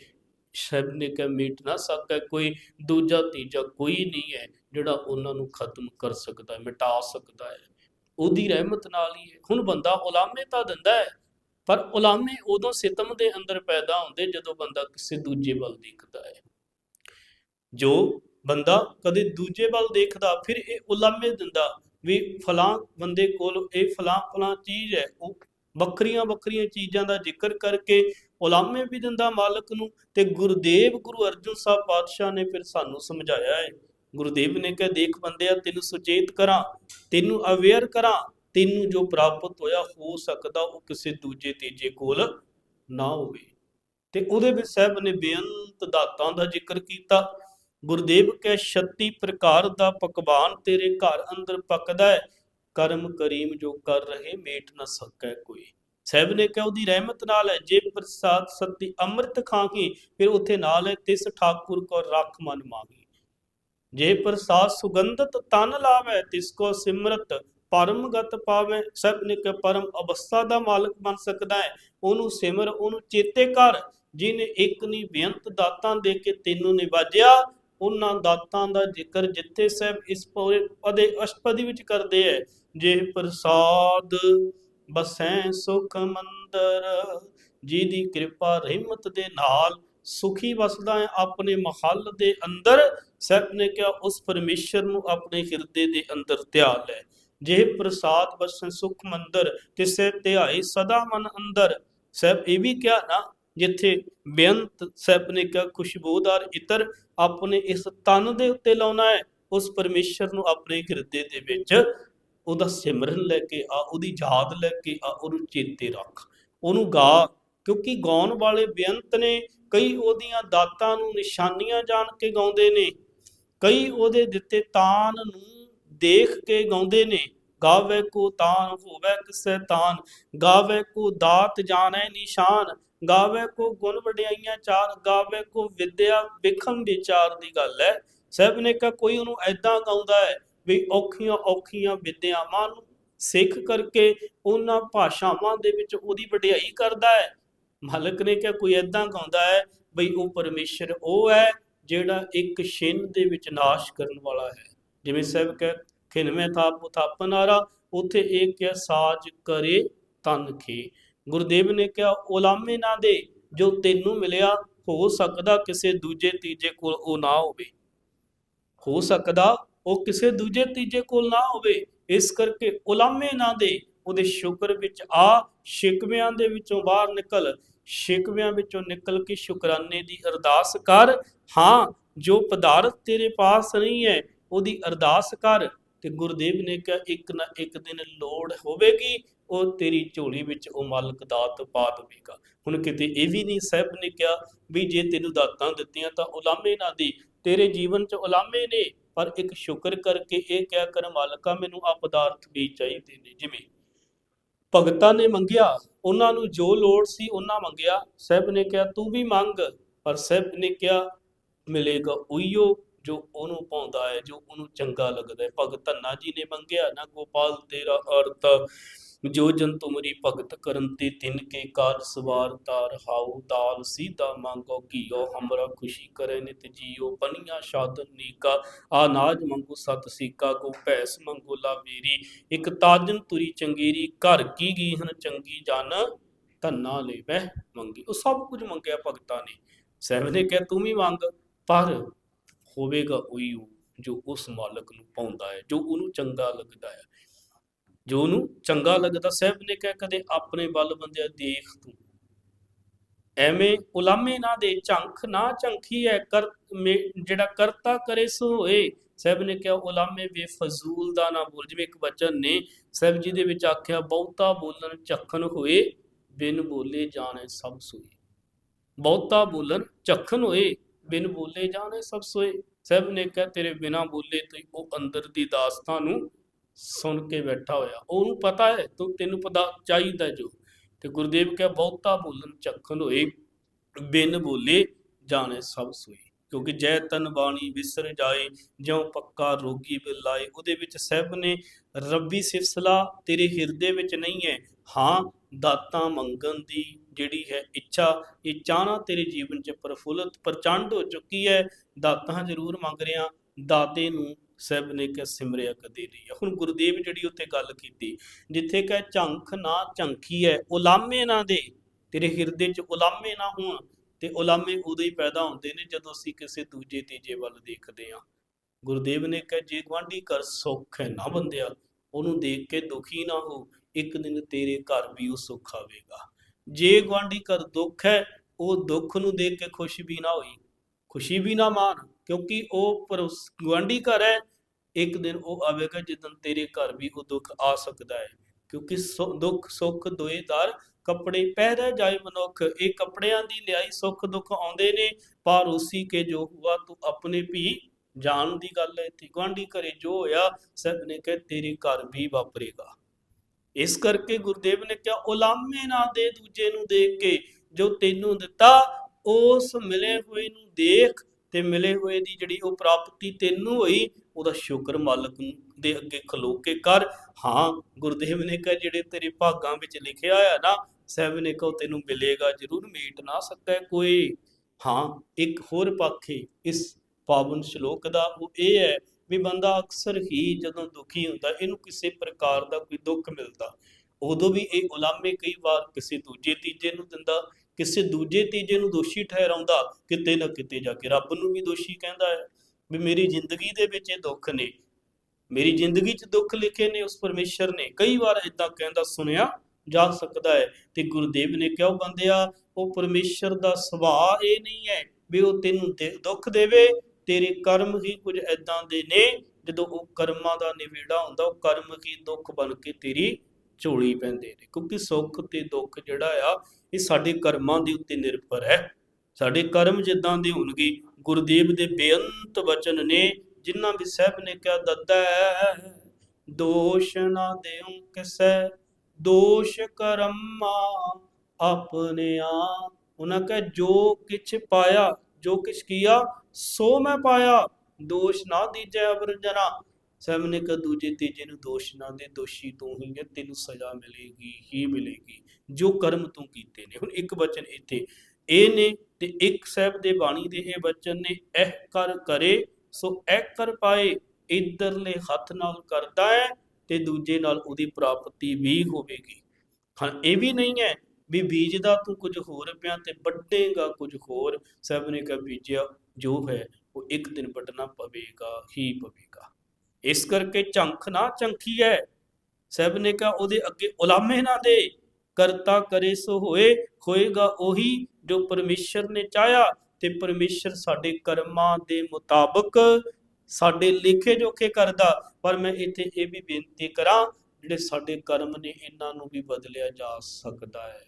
S1: ਸਭ ਨੇ ਕਹਿ, ਮਿਟ ਨਾ ਸਕੈ ਕੋਈ। ਦੂਜਾ, ਤੀਜਾ ਕੋਈ ਨਹੀਂ ਹੈ ਜਿਹੜਾ ਉਹਨਾਂ ਨੂੰ ਖਤਮ ਕਰ ਸਕਦਾ ਮਿਟਾ ਸਕਦਾ ਹੈ। ਉਹਦੀ ਰਹਿਮਤ ਨਾਲ ਹੀ ਹੈ। ਹੁਣ ਬੰਦਾ ਉਲਾਮੇ ਤਾਂ ਦਿੰਦਾ ਹੈ। ਪਰ ਉਲਾਮੇ ਉਦੋਂ ਸਿਤਮ ਦੇ ਅੰਦਰ ਪੈਦਾ ਹੁੰਦੇ ਜਦੋਂ ਬੰਦਾ ਕਿਸੇ ਦੂਜੇ ਵੱਲ ਦੇਖਦਾ ਹੈ। ਜੋ ਬੰਦਾ ਕਦੇ ਦੂਜੇ ਵੱਲ ਦੇਖਦਾ, ਫਿਰ ਇਹ ਉਲਾਮੇ ਦਿੰਦਾ ਵੀ ਫਲਾਂ ਬੰਦੇ ਕੋਲ, ਇਹ ਫਲਾਂ ਫਲਾਂ ਚੀਜ਼ ਹੈ, ਉਹ ਵੱਖਰੀਆਂ ਵੱਖਰੀਆਂ ਚੀਜ਼ਾਂ ਦਾ ਜ਼ਿਕਰ ਕਰਕੇ ਉਲਾਮੇ ਵੀ ਦਿੰਦਾ ਮਾਲਕ ਨੂੰ ਤੇ ਗੁਰਦੇਵ ਗੁਰੂ ਅਰਜਨ ਸਾਹਿਬ ਪਾਤਸ਼ਾਹ ਨੇ ਫਿਰ ਸਾਨੂੰ ਸਮਝਾਇਆ ਹੈ। ਗੁਰਦੇਵ ਨੇ ਕਿਹਾ, ਦੇਖ ਬੰਦਿਆ, ਤੈਨੂੰ ਸੁਚੇਤ ਕਰਾਂ, ਤੈਨੂੰ ਅਵੇਅਰ ਕਰਾਂ ਤੈਨੂੰ ਜੋ ਪ੍ਰਾਪਤ ਹੋਇਆ ਹੋ ਸਕਦਾ ਉਹ ਕਿਸੇ ਦੂਜੇ ਤੀਜੇ ਕੋਲ ਨਾ ਹੋਵੇ। ਤੇ ਉਹਦੇ ਵਿੱਚ ਸਾਹਿਬ ਨੇ ਬੇਅੰਤ ਦਾਤਾਂ ਦਾ ਜ਼ਿਕਰ ਕੀਤਾ। ਗੁਰਦੇਵ ਕਹੇ 36 ਪ੍ਰਕਾਰ ਦਾ ਪਕਵਾਨ ਤੇਰੇ ਘਰ ਅੰਦਰ ਪੱਕਦਾ ਹੈ। ਕਰਮ ਕਰੀਮ ਜੋ ਕਰ ਰਹੇ ਮੇਟ ਨਾ ਸਕੈ ਕੋਈ। ਸਾਹਿਬ ਨੇ ਕਿਹਾ, ਉਹਦੀ ਰਹਿਮਤ ਨਾਲ ਹੈ। ਜੇ ਪ੍ਰਸਾਦ ਸਤੀ ਅੰਮ੍ਰਿਤ ਖਾਂਗੀ ਫਿਰ ਉੱਥੇ ਨਾਲ ਹੈ ਤਿਸ ਠਾਕੁਰ ਕੋ ਰੱਖ ਮਨ ਮਾਗੀ ਜੇ ਪ੍ਰਸਾਦ ਸੁਗੰਧਤ ਤਨ ਲਾਵੇ, ਤਿਸ ਕੋ ਸਿਮਰਤ ਪਰਮਗਤ ਪਾਵੇ, ਸਭ ਨੇ ਕਿ ਪਰਮ ਅਵਸਥਾ ਦਾ ਮਾਲਕ ਬਣ ਸਕਦਾ ਹੈ। ਉਹਨੂੰ ਸਿਮਰ, ਉਹਨੂੰ ਚੇਤੇ ਕਰ ਜਿਨੇ ਇੱਕ ਨਹੀਂ ਬੇਅੰਤ ਦਾਤਾਂ ਦੇ ਕੇ ਤੈਨੂੰ ਨਿਵਾਜਿਆ, ਉਹਨਾਂ ਦਾਤਾਂ ਦਾ ਜ਼ਿਕਰ ਜਿੱਥੇ ਸਾਹਿਬ ਇਸ ਪੂਰੇ ਪਦੇ ਅਸ਼ਪਦੀ ਵਿੱਚ ਕਰਦੇ ਹੈ ਜੇ ਪ੍ਰਸਾਦ ਬਸੈ ਸੁਖ ਮੰਦਰ ਜੀ ਦੀ ਕਿਰਪਾ ਰਹਿਮਤ ਦੇ ਨਾਲ ਸੁਖੀ ਵਸਦਾ ਹੈ ਆਪਣੇ ਮਹੱਲ ਦੇ ਅੰਦਰ ਸਭ ਨੇ ਕਿਹਾ, ਉਸ ਪਰਮੇਸ਼ਰ ਨੂੰ ਆਪਣੇ ਹਿਰਦੇ ਦੇ ਅੰਦਰ ਧਿਆਨ ਲੈ। ਜਿਹ ਪ੍ਰਸਾਦ ਬਸੈ ਸੁਖ ਮੰਦਰ, ਤਿਸੇ ਧਿਆਏ ਸਦਾ ਮਨ ਅੰਦਰ। ਸਭ ਇਹ ਵੀ ਕਿਹਾ ਨਾ, ਜਿੱਥੇ ਬੇਅੰਤ ਸਭ ਨੇ ਕਿਹਾ, ਖੁਸ਼ਬੂਦਾਰ ਇਤਰ ਆਪਣੇ ਇਸ ਤਨ ਦੇ ਉੱਤੇ ਲਾਉਣਾ ਹੈ, ਉਸ ਪਰਮੇਸ਼ਰ ਨੂੰ ਆਪਣੇ ਹਿਰਦੇ ਦੇ ਵਿੱਚ ਉਹਦਾ ਸਿਮਰਨ ਲੈ ਕੇ ਆ, ਉਹਦੀ ਯਾਦ ਲੈ ਕੇ ਆ, ਉਹਨੂੰ ਚੇਤੇ ਰੱਖ। ਉਹਨੂੰ ਗਾ, ਕਿਉਂਕਿ ਗਾਉਣ ਵਾਲੇ ਬੇਅੰਤ ਨੇ ਕਈ ਉਹਦੀਆਂ ਦਾਤਾਂ ਨੂੰ ਨਿਸ਼ਾਨੀਆਂ ਜਾਣ ਕੇ ਗਾਉਂਦੇ ਨੇ। ਕਈ ਉਹਦੇ ਦਿੱਤੇ ਤਾਨ ਨੂੰ ਦੇਖ ਕੇ ਗਾਉਂਦੇ ਨੇ, ਗਾਵੇ ਕੋ ਤਾਨ ਹੋਵੇ ਕਿਸੇ ਤਾਨ, ਗਾਵੇ ਕੋ ਦਾਤ ਜਾਣੈ ਨਿਸ਼ਾਨ, ਗਾਵੇ ਕੋ ਗੁਣ ਵਡਿਆਈਆਂ ਚਾਰ ਗਾਵੇ ਕੋ ਵਿਦਿਆ ਵਿਖਮ ਵਿਚਾਰ ਦੀ ਗੱਲ ਹੈ। ਸਭ ਨੇ ਕਿਹਾ, ਕੋਈ ਉਹਨੂੰ ਐਦਾਂ ਗਾਉਂਦਾ ਹੈ ਵੀ ਔਖੀਆਂ ਔਖੀਆਂ ਵਿਦਿਆਵਾਂ ਨੂੰ ਸਿੱਖ ਕਰਕੇ ਉਹਨਾਂ ਭਾਸ਼ਾਵਾਂ ਦੇ ਵਿੱਚ ਉਹਦੀ ਵਡਿਆਈ ਕਰਦਾ ਹੈ। ਮਾਲਕ ਨੇ ਕਿਹਾ, ਕੋਈ ਐਦਾਂ ਗਾਉਂਦਾ ਹੈ ਬਈ ਉਹ ਪਰਮੇਸ਼ਰ ਉਹ ਹੈ ਜਿਹੜਾ ਇੱਕ ਛਿੰਨ ਦੇ ਵਿੱਚ ਨਾਸ਼ ਕਰਨ ਵਾਲਾ ਹੈ। ਜਿਵੇਂ ਸਭ ਕਹਿ, ਖਿਨਵੇਂ ਥਾਪ ਥਾਪਨਾਰਾ ਉਥੇ ਇਹ ਕਿਹਾ, ਸਾਜ ਕਰੇ ਤਨ ਗੁਰਦੇਵ ਨੇ ਕਿਹਾ ਉਲਾਮੇ ਨਾ ਦੇ, ਜੋ ਤੈਨੂੰ ਮਿਲਿਆ, ਹੋ ਸਕਦਾ ਕਿਸੇ ਦੂਜੇ ਤੀਜੇ ਕੋਲ ਉਹ ਨਾ ਹੋਵੇ। ਹੋ ਸਕਦਾ ਉਹ ਕਿਸੇ ਦੂਜੇ ਤੀਜੇ ਕੋਲ ਨਾ ਹੋਵੇ, ਇਸ ਕਰਕੇ ਉਲਾਮੇ ਨਾ ਦੇ, ਉਹਦੇ ਸ਼ੁਕਰ ਵਿੱਚ ਆ, ਸ਼ਿਕਵਿਆਂ ਦੇ ਵਿੱਚੋਂ ਬਾਹਰ ਨਿਕਲ। ਸ਼ਿਕਵਿਆਂ ਵਿੱਚੋਂ ਨਿਕਲ ਕੇ ਸ਼ੁਕਰਾਨੇ ਦੀ ਅਰਦਾਸ ਕਰ, ਹਾਂ, ਜੋ ਪਦਾਰਥ ਤੇਰੇ ਪਾਸ ਨਹੀਂ ਹੈ ਉਹਦੀ ਅਰਦਾਸ ਕਰ ਤੇ ਗੁਰਦੇਵ ਨੇ ਕਿਹਾ, ਇੱਕ ਨਾ ਇੱਕ ਦਿਨ ਲੋੜ ਹੋਵੇਗੀ, ਉਹ ਤੇਰੀ ਝੋਲੀ ਵਿੱਚ ਉਹ ਮਾਲਕ ਦਾਤ ਪਾ ਦੇਵੇਗਾ। ਹੁਣ ਕਿਤੇ ਇਹ ਵੀ ਨਹੀਂ, ਸਾਹਿਬ ਨੇ ਕਿਹਾ ਵੀ ਜੇ ਤੈਨੂੰ ਦਾਤਾਂ ਦਿੱਤੀਆਂ ਤਾਂ ਉਲਾਮੇ ਨਾ ਦੀ। ਤੇਰੇ ਜੀਵਨ 'ਚ ਉਲਾਮੇ ਨੇ, ਪਰ ਇੱਕ ਸ਼ੁਕਰ ਕਰਕੇ ਇਹ ਕਿਹਾ ਕਰ, ਮਾਲਕਾ ਮੈਨੂੰ ਆ ਪਦਾਰਥ ਵੀ ਚਾਹੀਦੇ ਨੇ। ਜਿਵੇਂ ਭਗਤਾਂ ਨੇ ਮੰਗਿਆ, ਉਹਨਾਂ ਨੂੰ ਜੋ ਲੋੜ ਸੀ ਉਹਨਾਂ ਮੰਗਿਆ। ਸਾਹਿਬ ਨੇ ਕਿਹਾ, ਤੂੰ ਵੀ ਮੰਗ। ਪਰ ਸਾਹਿਬ ਨੇ ਕਿਹਾ, ਮਿਲੇਗਾ ਉਹੀਓ ਜੋ ਉਹਨੂੰ ਪਾਉਂਦਾ ਹੈ, ਜੋ ਉਹਨੂੰ ਚੰਗਾ ਲੱਗਦਾ ਹੈ। ਭਗਤ ਧੰਨਾ ਜੀ ਨੇ ਮੰਗਿਆ, ਨਾ ਗੋਪਾਲ, ਤੇਰਾ ਅਰਥ ਜੋ ਜਨ ਤੁਮਰੀ ਭਗਤ ਕਰਨ ਤੇ ਤਿਨ ਕੇ ਕਾਰ ਸਵਾਰ ਤਾਰ ਹਾਉ, ਦਾਲ ਸੀਧਾ ਮੰਗੋ ਕੀਓ ਹਮਰਾ ਖੁਸ਼ੀ ਕਰੇ ਨਿਤ ਜੀਓ ਬਨੀਆਂ ਸ਼ਾਦਨ ਨੀਕਾ ਆਨਾਜ ਮੰਗੋ ਸਤ ਸੀਕਾ ਕੋ ਭੈਸ ਮੰਗੋ ਲਾ ਮੇਰੀ ਤਾਜਨ ਤੁਰੀ ਚੰਗੇਰੀ, ਘਰ ਕੀ ਗੀਹਨ ਚੰਗੀ ਜਨ, ਧੰਨਾ ਲੈ ਬਹਿ ਮੰਗੀ। ਉਹ ਸਭ ਕੁਝ ਮੰਗਿਆ ਭਗਤਾਂ ਨੇ। ਸਹਿਬ ਨੇ ਕਿਹਾ, ਤੂੰ ਵੀ ਮੰਗ, ਪਰ ਹੋਵੇਗਾ ਉਹੀ ਜੋ ਉਸ ਮਾਲਕ ਨੂੰ ਪਾਉਂਦਾ ਹੈ, ਜੋ ਉਹਨੂੰ ਚੰਗਾ ਲੱਗਦਾ ਹੈ। ਜੋ ਉਹਨੂੰ ਚੰਗਾ ਲੱਗਦਾ, ਸਾਹਿਬ ਨੇ ਕਿਹਾ, ਕਦੇ ਆਪਣੇ ਬਲ ਬੰਦਿਆ ਦੇਖ ਤੂੰ। ਐਵੇਂ ਉਲਾਮੇ ਨਾ ਦੇ, ਝੰਖ ਨਾ ਝੰਖੀ ਹੈ, ਕਰ ਜਿਹੜਾ ਕਰਤਾ ਕਰੇ ਸੋਏ ਹੋਏ। ਸਾਹਿਬ ਨੇ ਕਿਹਾ, ਉਲਾਮੇ ਬੇਫਜ਼ੂਲ ਦਾ ਨਾ ਬੋਲ। ਜਿਵੇਂ ਇੱਕ ਬਚਨ ਨੇ, ਸਾਹਿਬ ਜੀ ਦੇ ਵਿੱਚ ਆਖਿਆ, ਬਹੁਤਾ ਬੋਲਣ ਝੱਖਣ ਹੋਏ, ਬਿਨ ਬੋਲੇ ਜਾਣੇ ਸਭ ਸੋਏ। ਬਹੁਤਾ ਬੋਲਣ ਝੱਖਣ ਹੋਏ ਬਿਨ ਬੋਲੇ ਜਾਣੇ ਸਭ ਸੋਏ। ਸਾਹਿਬ ਨੇ ਕਿਹਾ, ਤੇਰੇ ਬਿਨਾ ਬੋਲੇ ਤੇ ਉਹ ਅੰਦਰ ਦੀ ਦਾਸਤਾਨ ਨੂੰ ਸੁਣ ਕੇ ਬੈਠਾ ਹੋਇਆ। ਉਹਨੂੰ ਪਤਾ ਹੈ, ਤੂੰ ਤੈਨੂੰ ਪਤਾ ਚਾਹੀਦਾ ਜੋ। ਤੇ ਗੁਰਦੇਵ ਕਿਹਾ, ਬਹੁਤਾ ਬੋਲਣ ਚੱਖਣ ਹੋਏ, ਬਿਨ ਬੋਲੇ ਜਾਣੇ ਸਭ ਸੋਏ। ਕਿਉਂਕਿ ਜੈ ਤਨ ਬਾਣੀ ਵਿਸਰ ਜਾਏ, ਜਿਉ ਪੱਕਾ ਰੋਗੀ ਬਿਲਾਏ ਉਹਦੇ ਵਿੱਚ ਸਹਿਬ ਨੇ, ਰੱਬੀ ਸਿਫਸਲਾ ਤੇਰੇ ਹਿਰਦੇ ਵਿੱਚ ਨਹੀਂ ਹੈ। ਹਾਂ ਦਾਤਾਂ ਮੰਗਣ ਦੀ ਜਿਹੜੀ ਹੈ ਇੱਛਾ, ਇਹ ਚਾਹਨਾ ਤੇਰੇ ਜੀਵਨ 'ਚ ਪ੍ਰਫੁੱਲਤ ਪ੍ਰਚੰਡ ਹੋ ਚੁੱਕੀ ਹੈ। ਦਾਤਾਂ ਜ਼ਰੂਰ ਮੰਗ ਰਿਆਂ ਦਾਤੇ ਨੂੰ ਸਹਿਬ ਨੇ ਕਿ ਸਿਮਰਿਆ ਕਦੇ ਨਹੀਂ। ਹੁਣ ਗੁਰਦੇਵ ਜਿਹੜੀ ਉੱਤੇ ਗੱਲ ਕੀਤੀ, ਜਿੱਥੇ ਕਹੇ, ਝੰਖ ਨਾ ਝੰਖੀ ਹੈ ਉਲਾਮੇ ਨਾ ਦੇ। ਤੇਰੇ ਹਿਰਦੇ 'ਚ ਉਲਾਮੇ ਨਾ ਹੋਣ, ਤੇ ਉਲਾਮੇ ਉਦੋਂ ਹੀ ਪੈਦਾ ਹੁੰਦੇ ਨੇ ਜਦੋਂ ਅਸੀਂ ਕਿਸੇ ਦੂਜੇ ਤੀਜੇ ਵੱਲ ਦੇਖਦੇ ਹਾਂ। ਗੁਰਦੇਵ ਨੇ ਕਿਹਾ, ਜੇ ਗਵਾਂਢੀ ਘਰ ਸੁੱਖ ਹੈ ਨਾ ਬੰਦਿਆ, ਉਹਨੂੰ ਦੇਖ ਕੇ ਦੁਖੀ ਨਾ ਹੋ ਇੱਕ ਦਿਨ ਤੇਰੇ ਘਰ ਵੀ ਉਹ ਸੁੱਖ ਆਵੇਗਾ। ਜੇ ਗਵਾਂਢੀ ਘਰ ਦੁੱਖ ਹੈ, ਉਹ ਦੁੱਖ ਨੂੰ ਦੇਖ ਕੇ ਖੁਸ਼ ਵੀ ਨਾ ਹੋਈ। ਖੁਸ਼ੀ ਵੀ ਨਾ ਮਾਣ, ਕਿਉਂਕਿ ਉਹ ਪਰ ਗਵਾਂਢੀ ਘਰ ਹੈ, ਇੱਕ ਦਿਨ ਉਹ ਆਵੇਗਾ ਜਦੋਂ ਤੇਰੇ ਘਰ ਵੀ ਉਹ ਦੁੱਖ ਆ ਸਕਦਾ ਹੈ। ਕਿਉਂਕਿ ਸੁ- ਦੁੱਖ ਸੁੱਖ ਦੋਏਦਾਰ ਕੱਪੜੇ ਪਹਿਰਾ ਜਾਏ ਮਨੁੱਖ, ਇਹ ਕੱਪੜਿਆਂ ਦੀ ਲਿਆਈ ਸੁੱਖ ਦੁੱਖ ਆਉਂਦੇ ਨੇ, ਪਰ ਉਸੀ ਕੇ ਜੋ ਹੁਆ ਤੂੰ ਆਪਣੇ ਵੀ ਜਾਣ ਦੀ ਗੱਲ ਹੈ ਇੱਥੇ। ਗੁਆਂਢੀ ਘਰੇ ਜੋ ਹੋਇਆ, ਸਭ ਨੇ ਕਿਹਾ ਤੇਰੇ ਘਰ ਵੀ ਵਾਪਰੇਗਾ। ਇਸ ਕਰਕੇ ਗੁਰਦੇਵ ਨੇ ਕਿਹਾ, ਉਲਾਮੇ ਨਾ ਦੇ ਦੂਜੇ ਨੂੰ ਦੇਖ ਕੇ ਜੋ ਤੈਨੂੰ ਦਿੱਤਾ, ਉਸ ਮਿਲੇ ਹੋਏ ਨੂੰ ਦੇਖ ਤੇ ਮਿਲੇ ਹੋਏ ਦੀ ਜਿਹੜੀ ਉਹ ਪ੍ਰਾਪਤੀ ਤੈਨੂੰ ਹੋਈ, ਉਹਦਾ ਸ਼ੁਕਰ ਮਾਲਕ ਦੇ ਅੱਗੇ ਖਲੋ ਕੇ ਕਰ। ਹਾਂ, ਗੁਰਦੇਵ ਨੇ ਕਿਹਾ, ਜਿਹੜੇ ਤੇਰੇ ਭਾਗਾਂ ਵਿੱਚ ਲਿਖਿਆ ਆ ਨਾ, ਸਾਹਿਬ ਨੇ ਕਹੋ ਤੈਨੂੰ ਮਿਲੇਗਾ ਜ਼ਰੂਰ, ਮੀਟ ਨਾ ਸਕਦਾ ਕੋਈ। ਹਾਂ, ਇੱਕ ਹੋਰ ਪੱਖ ਇਸ ਪਾਵਨ ਸ਼ਲੋਕ ਦਾ ਉਹ ਇਹ ਹੈ ਵੀ ਬੰਦਾ ਅਕਸਰ ਹੀ ਜਦੋਂ ਦੁਖੀ ਹੁੰਦਾ, ਇਹਨੂੰ ਕਿਸੇ ਪ੍ਰਕਾਰ ਦਾ ਕੋਈ ਦੁੱਖ ਮਿਲਦਾ। ਉਦੋਂ ਵੀ ਇਹ ਉਲਾਮੇ ਕਈ ਵਾਰ ਕਿਸੇ ਦੂਜੇ ਤੀਜੇ ਨੂੰ ਦਿੰਦਾ, ਕਿਸੇ ਦੂਜੇ ਤੀਜੇ ਨੂੰ ਦੋਸ਼ੀ ਠਹਿਰਾਉਂਦਾ, ਕਿਤੇ ਨਾ ਕਿਤੇ ਜਾ ਕੇ। ਰੱਬ ਨੂੰ ਵੀ ਦੋਸ਼ੀ ਕਹਿੰਦਾ ਹੈ ਵੀ ਮੇਰੀ ਜ਼ਿੰਦਗੀ ਦੇ ਵਿੱਚ ਇਹ ਦੁੱਖ ਨੇ। ਮੇਰੀ ਜ਼ਿੰਦਗੀ 'ਚ ਦੁੱਖ ਲਿਖੇ ਨੇ, ਉਸ ਪਰਮੇਸ਼ਰ ਨੇ। ਕਈ ਵਾਰ ਇਦਾਂ ਕਹਿੰਦਾ, ਸੁਣਿਆ ਜਾ ਸਕਦਾ ਹੈ ਤੇ ਗੁਰਦੇਵ ਨੇ ਕਿਹਾ ਬੰਦਿਆ, ਉਹ ਪਰਮੇਸ਼ਰ ਦਾ ਸੁਭਾਅ ਇਹ ਨਹੀਂ ਹੈ ਵੀ ਉਹ ਤੈਨੂੰ ਦੇ- ਦੁੱਖ ਦੇਵੇ ਤੇਰੇ ਕਰਮ ਹੀ ਕੁਝ ਐਦਾਂ ਦੇ ਨੇ, ਜਦੋਂ ਉਹ ਕਰਮਾਂ ਦਾ ਨਿਵੇੜਾ ਹੁੰਦਾ, ਉਹ ਕਰਮ ਹੀ ਦੁੱਖ ਬਣ ਕੇ ਤੇਰੀ ਝੋਲੀ ਪੈਂਦੇ ਨੇ। ਕਿਉਂਕਿ ਸੁੱਖ ਤੇ ਦੁੱਖ ਜਿਹੜਾ ਆ, ਇਹ ਸਾਡੇ ਕਰਮਾਂ ਦੇ ਉੱਤੇ ਨਿਰਭਰ ਹੈ। ਸਾਡੇ ਕਰਮ ਜਿੱਦਾਂ ਦੇ ਹੋਣਗੇ, ਗੁਰਦੇਵ ਦੇ ਬੇਅੰਤ ਵਚਨ ਨੇ, ਜਿਨ੍ਹਾਂ ਵੀ ਸਾਹਿਬ ਨੇ ਕਿਹਾ, ਦੱਦਾ ਦੋਸ਼ ਨਾ ਦੇਉ ਕਿਸੈ, ਦੋਸ਼ ਕਰਮਾ ਆਪਣੇ ਆ ਉਹਨਾਂ ਕਹੇ, ਜੋ ਕਿਛ ਪਾਇਆ, ਜੋ ਕਿਛ ਕੀਆ ਸੋ ਮੈਂ ਪਾਇਆ, ਦੋਸ਼ ਨਾ ਦੀਜੈ ਅਬਰ ਜਨਾ ਸਾਹਿਬ ਨੇ ਕ ਦੂਜੇ ਤੀਜੇ ਨੂੰ ਦੋਸ਼ ਨਾ ਦੇ, ਦੋਸ਼ੀ ਤੂੰ ਹੀ ਹੈ, ਤੈਨੂੰ ਸਜ਼ਾ ਮਿਲੇਗੀ, ਹੀ ਮਿਲੇਗੀ। ਜੋ ਕਰਮ ਤੂੰ ਕੀਤੇ ਨੇ। ਹੁਣ ਇੱਕ ਬਚਨ ਇੱਥੇ, ਇਹ ਨੇ ਤੇ ਇੱਕ ਸਾਹਿਬ ਦੇ ਬਾਣੀ ਦੇ ਇਹ ਬਚਨ ਨੇ, ਇਹ ਕਰ ਕਰੇ, ਸੋ ਇਹ ਕਰ ਪਾਏ, ਇਧਰਲੇ ਹੱਥ ਨਾਲ ਕਰਦਾ ਹੈ ਤੇ ਦੂਜੇ ਨਾਲ ਉਹਦੀ ਪ੍ਰਾਪਤੀ ਵੀ ਹੋਵੇਗੀ। ਹਾਂ, ਇਹ ਵੀ ਨਹੀਂ ਹੈ ਵੀ ਬੀਜਦਾ ਤੂੰ ਕੁਝ ਹੋਰ ਪਿਆ ਤੇ ਵੱਡੇਗਾ ਕੁਝ ਹੋਰ। ਸਭ ਨੇ ਕਹਾ, ਬੀਜਿਆ ਜੋ ਹੈ, ਉਹ ਇੱਕ ਦਿਨ ਵੱਢਣਾ ਪਵੇਗਾ, ਹੀ ਪਵੇਗਾ। ਇਸ ਕਰਕੇ ਝੰਖ ਨਾ ਝੰਖੀ ਹੈ ਸਭ ਨੇ ਕਹਾ, ਉਹਦੇ ਅੱਗੇ ਉਲਾਮੇ ਨਾ ਦੇ। ਕਰਤਾ ਕਰੇ ਸੋ ਹੋਏ, ਹੋਏਗਾ ਉਹੀ ਜੋ ਪਰਮੇਸ਼ਰ ਨੇ ਚਾਹਿਆ। ਤੇ ਪਰਮੇਸ਼ਰ ਸਾਡੇ ਕਰਮਾਂ ਦੇ ਮੁਤਾਬਕ ਸਾਡੇ ਲਿਖੇ ਜੋਖੇ ਕਰਦਾ। ਪਰ ਮੈਂ ਇੱਥੇ ਇਹ ਵੀ ਬੇਨਤੀ ਕਰਾਂ, ਜਿਹੜੇ ਸਾਡੇ ਕਰਮ ਨੇ, ਇਹਨਾਂ ਨੂੰ ਵੀ ਬਦਲਿਆ ਜਾ ਸਕਦਾ ਹੈ।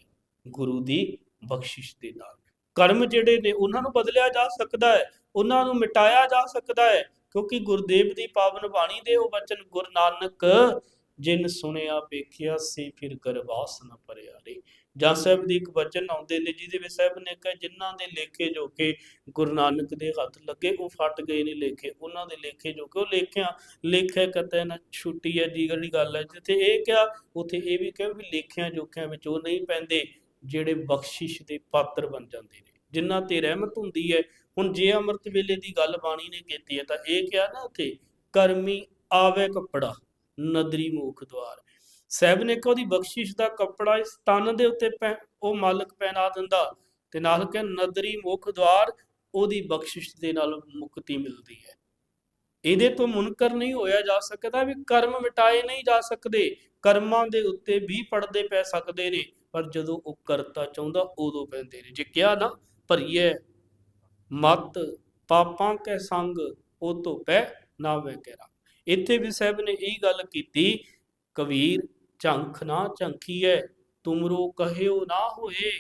S1: ਗੁਰੂ ਦੀ ਬਖਸ਼ਿਸ਼ ਦੇ ਨਾਲ। ਕਰਮ ਜਿਹੜੇ ਨੇ ਉਹਨਾਂ ਨੂੰ ਬਦਲਿਆ ਜਾ ਸਕਦਾ ਹੈ, ਉਹਨਾਂ ਨੂੰ ਮਿਟਾਇਆ ਜਾ ਸਕਦਾ ਹੈ, ਕਿਉਂਕਿ ਗੁਰਦੇਵ ਦੀ ਪਾਵਨ ਬਾਣੀ ਦੇ ਉਹ ਬਚਨ ਗੁਰੂ ਨਾਨਕ ਜਿਨ ਸੁਣਿਆ, ਵੇਖਿਆ ਸੀ, ਫਿਰ ਗਰਵਾਸ ਨ ਭਰਿਆ ਰੇ ਜਾਂ ਸਾਹਿਬ ਦੇ ਇੱਕ ਬਚਨ ਆਉਂਦੇ ਨੇ, ਜਿਹਦੇ ਵਿੱਚ ਸਾਹਿਬ ਨੇ ਕਿਹਾ, ਜਿਨ੍ਹਾਂ ਦੇ ਲੇਖੇ ਜੋ ਕਿ ਗੁਰੂ ਨਾਨਕ ਦੇ ਹੱਥ ਲੱਗੇ, ਉਹ ਫਟ ਗਏ ਨੇ ਲੇਖੇ, ਉਹਨਾਂ ਦੇ ਲੇਖੇ ਜੋ ਕਿ ਉਹ ਲੇਖਿਆ ਲੇਖੇ ਕਤੇ ਨਾ ਛੁੱਟੀ ਹੈ ਜੀ ਜਿਹੜੀ ਗੱਲ ਹੈ, ਜਿੱਥੇ ਇਹ ਕਿਹਾ, ਉੱਥੇ ਇਹ ਵੀ ਕਿਹਾ ਵੀ ਲੇਖਿਆਂ ਜੋਖਿਆਂ ਵਿੱਚ ਉਹ ਨਹੀਂ ਪੈਂਦੇ। ਜਿਹੜੇ ਬਖਸ਼ਿਸ਼ ਦੇ ਪਾਤਰ ਬਣ ਜਾਂਦੇ ਨੇ, ਜਿਨ੍ਹਾਂ ਤੇ ਰਹਿਮਤ ਹੁੰਦੀ ਹੈ। ਹੁਣ ਜੇ ਅੰਮ੍ਰਿਤ ਵੇਲੇ ਦੀ ਗੱਲ ਬਾਣੀ ਨੇ ਕੀਤੀ ਹੈ, ਤਾਂ ਇਹ ਕਿਹਾ ਨਾ ਉੱਥੇ, ਕਰਮੀ ਆਵੇ ਕੱਪੜਾ, ਨਦਰੀ ਮੂਖ ਦਵਾਰ ਸਾਹਿਬ ਨੇ ਕਿਹਾ ਉਹਦੀ ਬਖਸ਼ਿਸ਼ ਦਾ ਕੱਪੜਾ ਇਸ ਤਨ ਦੇ ਉੱਤੇ ਉਹ ਮਾਲਕ ਪਹਿਨਾ ਦਿੰਦਾ, ਤੇ ਨਾਲ ਕਿ ਨਦਰੀ ਮੁਖ ਦਵਾਰ ਉਹਦੀ ਬਖਸ਼ਿਸ਼ ਦੇ ਨਾਲ ਮੁਕਤੀ ਮਿਲਦੀ ਹੈ। ਇਹਦੇ ਤੋਂ ਮੁਨਕਰ ਨਹੀਂ ਹੋਇਆ ਜਾ ਸਕਦਾ ਵੀ ਕਰਮ ਮਿਟਾਏ ਨਹੀਂ ਜਾ ਸਕਦੇ, ਕਰਮਾਂ ਦੇ ਉੱਤੇ ਵੀ ਪੜਦੇ ਪੈ ਸਕਦੇ ਨੇ। ਪਰ ਜਦੋਂ ਉਹ ਕਰਤਾ ਚਾਹੁੰਦਾ, ਉਦੋਂ ਪੈਂਦੇ ਨੇ। ਜੇ ਕਿਹਾ ਨਾ, ਭਰੀਏ, ਮਤ, ਪਾਪਾਂ ਕੈ ਸੰਗ, ਉਹ ਤੋਂ ਪੈ ਨਾ ਵੇ ਕੇਰਾ ਇੱਥੇ ਵੀ ਸਾਹਿਬ ਨੇ ਇਹ ਗੱਲ ਕੀਤੀ, ਕਬੀਰ, ਝੰਖ ਨਾ ਝੰਖੀਐ, ਤੁਮਰੋ ਕਹਿਓ ਨਾ ਹੋਏ।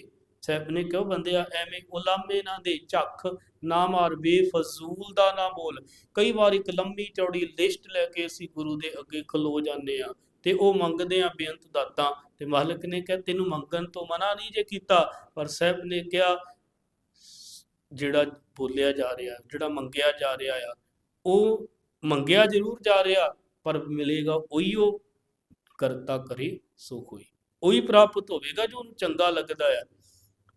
S1: ਸਾਹਿਬ ਨੇ ਕਿਉਂ ਬੰਦਿਆ, ਐਵੇਂ ਉਲਾਮੇ ਨਾ ਦੇ ਝੱਖ ਨਾ ਮਾਰ, ਬੇਫਜ਼ੂਲ ਦਾ ਨਾ ਬੋਲ। ਕਈ ਵਾਰ ਇੱਕ ਲੰਮੀ ਚੌੜੀ ਲਿਸਟ ਲੈ ਕੇ ਅਸੀਂ ਗੁਰੂ ਦੇ ਅੱਗੇ ਖਲੋ ਜਾਂਦੇ ਆ ਤੇ ਉਹ ਮੰਗਦੇ ਆ ਬੇਅੰਤ ਦਾਤਾਂ। ਤੇ ਮਾਲਕ ਨੇ ਕਿਹਾ, ਤੈਨੂੰ ਮੰਗਣ ਤੋਂ ਮਨਾ ਨਹੀਂ ਜੇ ਕੀਤਾ, ਪਰ ਸਾਹਿਬ ਨੇ ਕਿਹਾ, ਜਿਹੜਾ ਬੋਲਿਆ ਜਾ ਰਿਹਾ, ਜਿਹੜਾ ਮੰਗਿਆ ਜਾ ਰਿਹਾ ਆ, ਉਹ ਮੰਗਿਆ ਜ਼ਰੂਰ ਜਾ ਰਿਹਾ, ਪਰ ਮਿਲੇਗਾ ਉਹੀ ਉਹ ਕਰਤਾ ਕਰੇ ਸੋ ਕੋਈ। ਉਹੀ ਪ੍ਰਾਪਤ ਹੋਵੇਗਾ ਜੋ ਉਹਨੂੰ ਚੰਗਾ ਲੱਗਦਾ ਆ।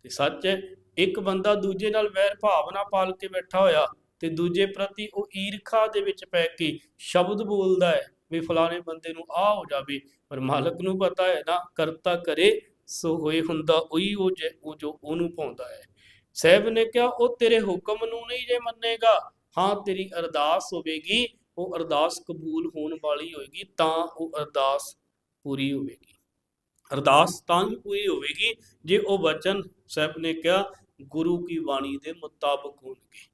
S1: ਤੇ ਸੱਚ ਹੈ, ਇੱਕ ਬੰਦਾ ਦੂਜੇ ਨਾਲ ਵੈਰ ਭਾਵਨਾ ਪਾਲ ਕੇ ਬੈਠਾ ਹੋਇਆ ਤੇ ਦੂਜੇ ਪ੍ਰਤੀ ਉਹ ਈਰਖਾ ਦੇ ਵਿੱਚ ਪੈ ਕੇ ਸ਼ਬਦ ਬੋਲਦਾ ਹੈ। ਵੀ ਫਲਾਣੇ ਬੰਦੇ ਨੂੰ ਆ ਹੋ ਜਾਵੇ, ਪਰ ਮਾਲਕ ਨੂੰ ਪਤਾ ਹੈ ਨਾ ਕਰਤਾ ਕਰੇ, ਸੋ ਹੋਏ ਹੁੰਦਾ ਉਹੀ ਉਹ ਜੇ- ਉਹ ਜੋ ਉਹਨੂੰ ਪਾਉਂਦਾ ਹੈ। ਸਾਹਿਬ ਨੇ ਕਿਹਾ, ਉਹ ਤੇਰੇ ਹੁਕਮ ਨੂੰ ਨਹੀਂ ਜੇ ਮੰਨੇਗਾ, ਹਾਂ ਤੇਰੀ ਅਰਦਾਸ ਹੋਵੇਗੀ, ਉਹ ਅਰਦਾਸ ਕਬੂਲ ਹੋਣ ਵਾਲੀ ਹੋਏਗੀ, ਤਾਂ ਉਹ ਅਰਦਾਸ ਪੂਰੀ ਹੋਵੇਗੀ। ਅਰਦਾਸ ਤਾਂ ਹੀ ਪੂਰੀ ਹੋਵੇਗੀ, ਜੇ ਉਹ ਵਚਨ ਸਾਹਿਬ ਨੇ ਕਿਹਾ, ਗੁਰੂ ਕੀ ਬਾਣੀ ਦੇ ਮੁਤਾਬਕ ਹੋਣਗੇ।